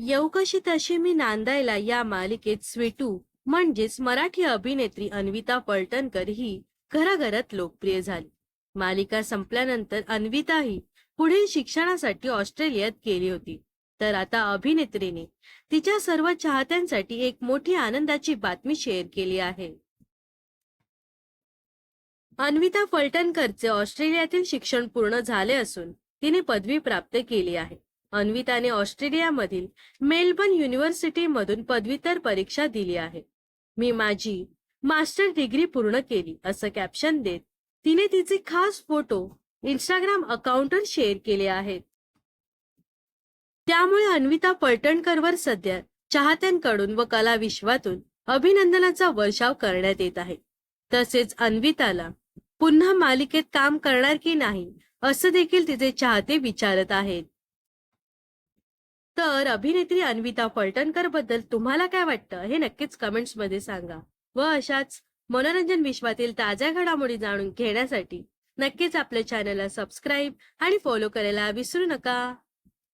येवकशी तशी मी नांदायला या मालिकेत स्वीटू म्हणजेच मराठी अभिनेत्री अन्विता पलटणकर ही घराघरात लोकप्रिय झाली. मालिका संपल्यानंतर अन्विता ही पुढील शिक्षणासाठी ऑस्ट्रेलियात गेली होती. तर आता अभिनेत्रीने तिच्या सर्व चाहत्यांसाठी एक मोठी आनंदाची बातमी शेअर केली आहे. अन्विता फलटणकरचे ऑस्ट्रेलियातील शिक्षण पूर्ण झाले असून तिने पदवी प्राप्त केली आहे. अन्विताने ऑस्ट्रेलियामधील मेलबर्न युनिव्हर्सिटीमधून पदव्युत्तर परीक्षा दिली आहे. मी माझी मास्टर डिग्री पूर्ण केली असं कॅप्शन देत तिने तिचे खास फोटो इंस्टाग्राम अकाउंटवर शेअर केले आहेत. त्यामुळे अन्विता पलटणकरवर सध्या चाहत्यांकडून व कला विश्वातून अभिनंदनाचा वर्षाव करण्यात येत आहे. तसेच अन्विताला पुन्हा मालिकेत काम करणार की नाही असं देखील तिचे चाहते विचारत आहेत. तर अभिनेत्री अन्विता फलटणकरबद्दल तुम्हाला काय वाटतं? हे नक्कीच कमेंट्समध्ये सांगा. व अशाच मनोरंजन विश्वातील ताज्या घडामोडी जाणून घेण्यासाठी नक्कीच आपल्या चॅनलला सबस्क्राईब आणि फॉलो करायला विसरू नका.